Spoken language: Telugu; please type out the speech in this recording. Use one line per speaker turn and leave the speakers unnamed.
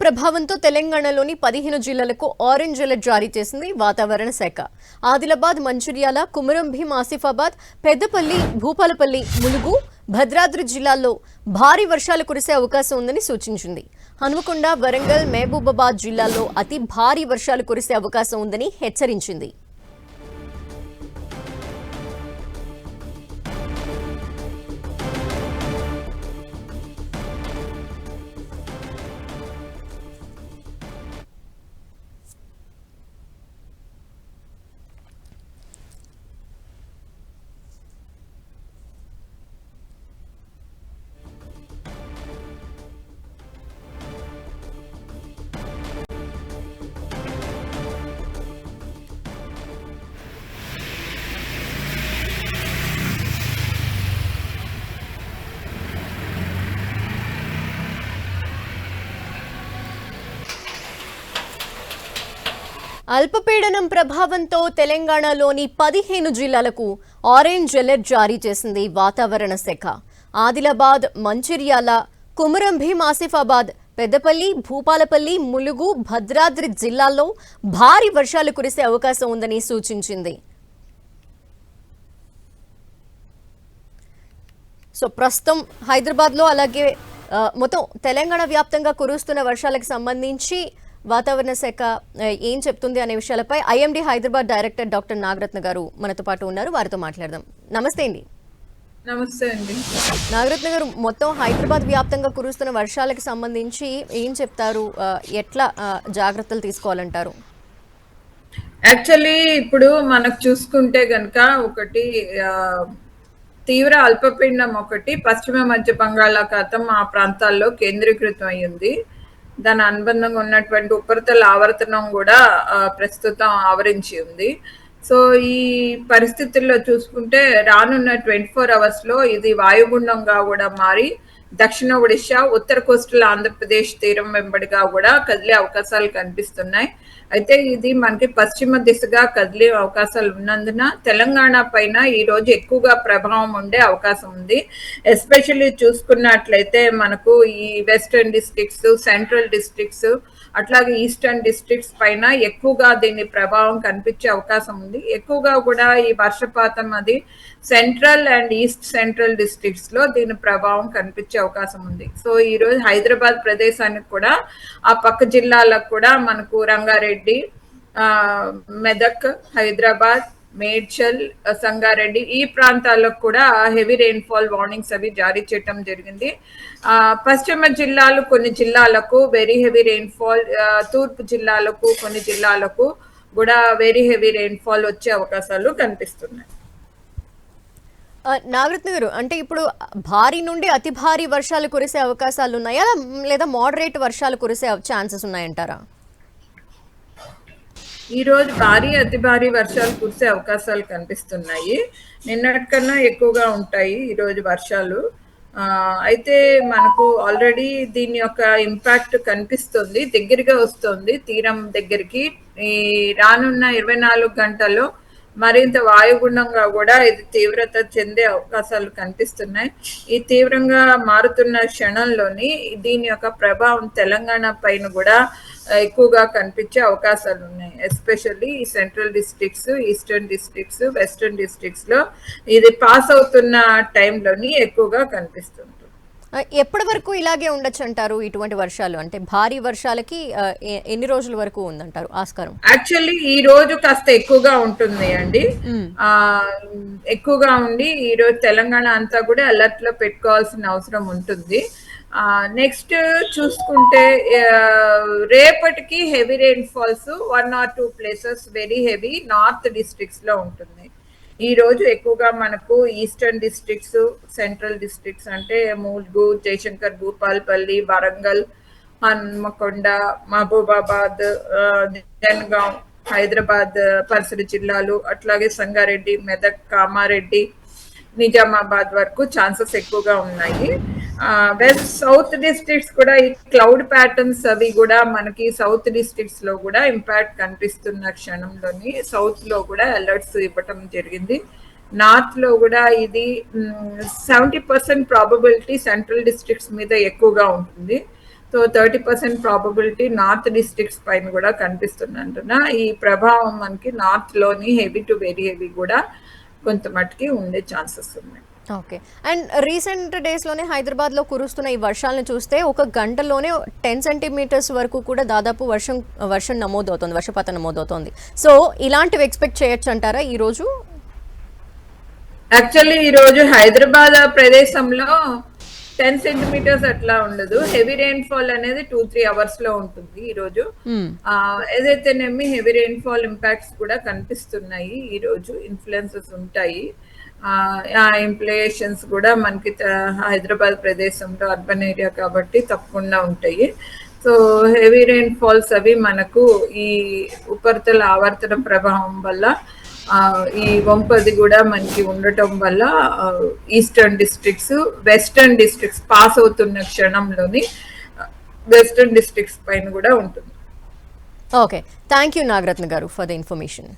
ప్రభావంతో తెలంగాణలోని పదిహేను జిల్లాలకు ఆరెంజ్ అలర్ట్ జారీ చేసింది వాతావరణ శాఖ. ఆదిలాబాద్ మంచిర్యాల కుమరం భీం ఆసిఫాబాద్ పెద్దపల్లి భూపాలపల్లి ములుగు భద్రాద్రి జిల్లాల్లో భారీ వర్షాలు కురిసే అవకాశం ఉందని సూచించింది. హనుమకొండ వరంగల్ మహబూబాబాద్ జిల్లాల్లో అతి భారీ వర్షాలు కురిసే అవకాశం ఉందని హెచ్చరించింది. అల్పపీడనం ప్రభావంతో తెలంగాణలోని పదిహేను జిల్లాలకు ఆరెంజ్ అలర్ట్ జారీ చేసింది వాతావరణ శాఖ. ఆదిలాబాద్ మంచిర్యాల కుమరం భీం ఆసిఫాబాద్ పెద్దపల్లి భూపాలపల్లి ములుగు భద్రాద్రి జిల్లాల్లో భారీ వర్షాలు కురిసే అవకాశం ఉందని సూచించింది. సో ప్రస్తుతం హైదరాబాద్లో అలాగే మొత్తం తెలంగాణ వ్యాప్తంగా కురుస్తున్న వర్షాలకు సంబంధించి వాతావరణ శాఖ ఏం చెప్తుంది అనే విషయాలపై IMD Hyderabad director doctor Nagaratna garu మనతో పాటు ఉన్నారు. వారితో మాట్లాడదాం. నమస్తే అండి.
నమస్తే అండి.
నాగరత్న గారు మొత్తం హైదరాబాద్ వ్యాప్తంగా కురుస్తున్న వర్షాలకు సంబంధించి ఏం చెప్తారు? ఎట్లా జాగ్రత్తలు తీసుకోవాలంటారు?
యాక్చువల్లీ ఇప్పుడు మనకు చూసుకుంటే గనక ఒకటి తీవ్ర అల్పపీడనం ఒకటి పశ్చిమ మధ్య బంగాళాఖాతం ఆ ప్రాంతాల్లో కేంద్రీకృతం అయ్యింది దాని అనుబంధంగా ఉన్నటువంటి ఉపరితల ఆవర్తనం కూడా ప్రస్తుతం ఆవరించి ఉంది. సో ఈ పరిస్థితుల్లో చూసుకుంటే రానున్న ట్వంటీ ఫోర్ అవర్స్లో ఇది వాయుగుండంగా కూడా మారి దక్షిణ ఒడిశా ఉత్తర కోస్టల్ ఆంధ్రప్రదేశ్ తీరం వెంబడిగా కూడా కదిలే అవకాశాలు కనిపిస్తున్నాయి. అయితే ఇది మనకి పశ్చిమ దిశగా కదిలే అవకాశాలు ఉన్నందున తెలంగాణ పైన ఈ రోజు ఎక్కువగా ప్రభావం ఉండే అవకాశం ఉంది. ఎస్పెషల్లీ చూసుకున్నట్లయితే మనకు ఈ వెస్టర్న్ డిస్ట్రిక్ట్స్ సెంట్రల్ డిస్ట్రిక్ట్స్ అట్లాగే ఈస్టర్న్ డిస్ట్రిక్ట్స్ పైన ఎక్కువగా దీని ప్రభావం కనిపించే అవకాశం ఉంది. ఎక్కువగా కూడా ఈ వర్షపాతం అది సెంట్రల్ అండ్ ఈస్ట్ సెంట్రల్ డిస్ట్రిక్ట్స్లో దీని ప్రభావం కనిపించే అవకాశం ఉంది. సో ఈ రోజు హైదరాబాద్ ప్రదేశానికి కూడా ఆ పక్క జిల్లాలకు కూడా మనకు రంగారెడ్డి మెదక్ హైదరాబాద్ మేడ్చల్ సంగారెడ్డి ఈ ప్రాంతాలకు కూడా హెవీ రెయిన్ఫాల్ వార్నింగ్స్ అవి జారీ చేయటం జరిగింది. పశ్చిమ జిల్లాలు కొన్ని జిల్లాలకు వెరీ హెవీ రెయిన్ఫాల్ తూర్పు జిల్లాలకు కొన్ని జిల్లాలకు కూడా వెరీ హెవీ రెయిన్ఫాల్ వచ్చే అవకాశాలు కనిపిస్తున్నాయి.
నాగరత్న గారు అంటే ఇప్పుడు భారీ నుండి అతి భారీ వర్షాలు కురిసే అవకాశాలు ఉన్నాయా? లేదా మోడరేట్ వర్షాలు కురిసే ఛాన్సెస్ ఉన్నాయంటారా?
ఈ రోజు భారీ అతి భారీ వర్షాలు కురిసే అవకాశాలు కనిపిస్తున్నాయి. నిన్నటికన్నా ఎక్కువగా ఉంటాయి ఈరోజు వర్షాలు. అయితే మనకు ఆల్రెడీ దీని యొక్క ఇంపాక్ట్ కనిపిస్తుంది దగ్గరగా వస్తుంది. తీరం దగ్గరికి ఈ రానున్న ఇరవై నాలుగు గంటల్లో మరింత వాయుగుండంగా కూడా ఇది తీవ్రత చెందే అవకాశాలు కనిపిస్తున్నాయి. ఈ తీవ్రంగా మారుతున్న క్షణంలోని దీని యొక్క ప్రభావం తెలంగాణ పైన కూడా ఎక్కువగా కనిపించే అవకాశాలు ఉన్నాయి. ఎస్పెషల్లీ ఈ central districts eastern districts western డిస్ట్రిక్ట్స్లో ఇది పాస్ అవుతున్న టైంలోని ఎక్కువగా కనిపిస్తుంది.
ఎప్పటి వరకు ఇలాగే ఉండొచ్చు అంటారు ఇటువంటి వర్షాలు? అంటే భారీ వర్షాలకి ఎన్ని రోజుల వరకు ఉందంటారు ఆస్కారం?
యాక్చువల్లీ ఈ రోజు కాస్త ఎక్కువగా ఉంటుంది అండి. ఆ ఎక్కువగా ఉండి ఈ రోజు తెలంగాణ అంతా కూడా అలర్ట్లో పెట్టుకోవాల్సిన అవసరం ఉంటుంది. నెక్స్ట్ చూసుకుంటే రేపటికి heavy rainfalls one or two places very heavy north డిస్ట్రిక్ట్స్లో ఉంటుంది. ఈ రోజు ఎక్కువగా మనకు ఈస్టర్న్ డిస్ట్రిక్ట్స్ సెంట్రల్ డిస్ట్రిక్ట్స్ అంటే ములుగు జయశంకర్ భూపాల్పల్లి వరంగల్ హన్మకొండ మహబూబాబాద్ జన్గాం హైదరాబాద్ పరిసర జిల్లాలు అట్లాగే సంగారెడ్డి మెదక్ కామారెడ్డి నిజామాబాద్ వరకు ఛాన్సెస్ ఎక్కువగా ఉన్నాయి. వెస్ట్ సౌత్ డిస్ట్రిక్ట్స్ కూడా ఈ క్లౌడ్ ప్యాటర్న్స్ అవి కూడా మనకి సౌత్ డిస్ట్రిక్ట్స్లో కూడా ఇంపాక్ట్ కనిపిస్తున్న క్షణంలోని సౌత్లో కూడా అలర్ట్స్ ఇవ్వటం జరిగింది. నార్త్లో కూడా ఇది seventy percent probability central districts మీద ఎక్కువగా ఉంటుంది. So thirty percent probability north districts పైన కూడా కనిపిస్తుంది అంటున్నా ఈ ప్రభావం మనకి నార్త్లోని హెవీ టు వెరీ హెవీ కూడా కొంత మట్టుకి ఉండే ఛాన్సెస్ ఉన్నాయి.
ఓకే. అండ్ రీసెంట్ డేస్లోనే హైదరాబాద్లో కురుస్తున్న ఈ వర్షాలను చూస్తే ఒక గంటలోనే టెన్ సెంటీమీటర్స్ వరకు కూడా దాదాపు వర్షం వర్షం నమోదవుతుంది వర్షపాతం నమోదవుతోంది. సో ఇలాంటివి ఎక్స్పెక్ట్ చేయొచ్చు అంటారా ఈరోజు?
యాక్చువల్లీ ఈ రోజు హైదరాబాద్ ప్రదేశంలో టెన్ సెంటీమీటర్స్ అట్లా ఉండదు. హెవీ రెయిన్ ఫాల్ అనేది టూ త్రీ అవర్స్లో ఉంటుంది ఈ రోజు ఏదైతేనేమి హెవీ రెయిన్ ఫాల్ ఇంపాక్ట్స్ కూడా కనిపిస్తున్నాయి ఈ రోజు ఇన్ఫ్లుయెన్సెస్ ఉంటాయి. ఆ, ఇంప్లికేషన్స్ కూడా మనకి హైదరాబాద్ ప్రదేశంలో అర్బన్ ఏరియా కాబట్టి తప్పకుండా ఉంటాయి. సో హెవీ రెయిన్ ఫాల్స్ అవి మనకు ఈ ఉపరితల ఆవర్తన ప్రభావం వల్ల ఈ వంపది కూడా మనకి ఉండటం వల్ల eastern districts western districts pass అవుతున్న క్షణంలోని వెస్టర్న్ డిస్ట్రిక్ట్స్ పైన కూడా ఉంటుంది.
ఓకే. థ్యాంక్ యూ నాగరత్న గారు ఫర్ ద ఇన్ఫర్మేషన్.